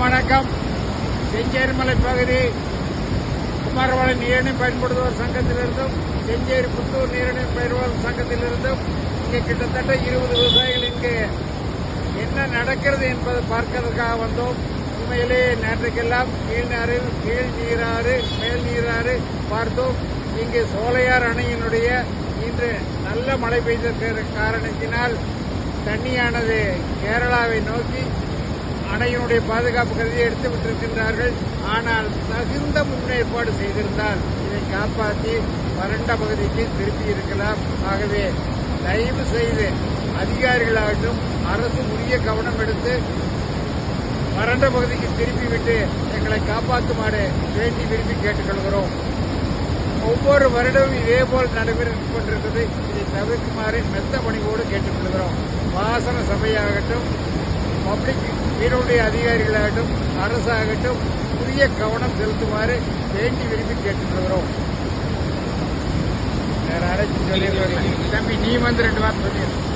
வணக்கம். செஞ்சேரிமலை பகுதி குமாரவாளை நீரிணை பயன்படுத்துவோர் சங்கத்திலிருந்தும் செஞ்சேரி புத்தூர் நீரிணை பயிர்வாளர் சங்கத்திலிருந்தும் இங்கே கிட்டத்தட்ட இருபது விவசாயிகள் இங்கு என்ன நடக்கிறது என்பதை பார்க்கறதுக்காக வந்தோம். உண்மையிலே நேற்றுக்கெல்லாம் கீழ்நாறு கீழ் நீராறு மேல் நீராறு பார்த்தோம். இங்கு சோலையார் அணையினுடைய இன்று நல்ல மழை பெய்த காரணத்தினால் தண்ணியானது கேரளாவை நோக்கி அணையினுடைய பாதுகாப்பு கருதியை எடுத்து விட்டிருக்கின்றார்கள். ஆனால் தகுந்த முன்னேற்பாடு செய்திருந்தால் இதை காப்பாற்றி வறண்ட பகுதிக்கு திருப்பி இருக்கலாம். ஆகவே தயவு செய்து அதிகாரிகளாகட்டும் அரசு உரிய கவனம் எடுத்து வறண்ட பகுதிக்கு திருப்பி விட்டு எங்களை காப்பாற்றுமாறு வேண்டி விரும்பி கேட்டுக்கொள்கிறோம். ஒவ்வொரு வருடமும் இதேபோல் நடைபெற்றுக் கொண்டிருக்கிறது இதை தவிர்க்குமாறு மெத்த பணிவோடு கேட்டுக்கொள்கிறோம். வாசன சபையாகட்டும் பப்ளிக் நீருடைய அதிகாரிகளாகட்டும் அரசாகட்டும் உரிய கவனம் செலுத்துமாறு வேண்டி விரும்பி கேட்டுக்கொள்கிறோம். வேற யாராச்சும் சொல்லிடுவாங்க தம்பி நீ வந்து ரெண்டு வாரம் சொல்லிடு.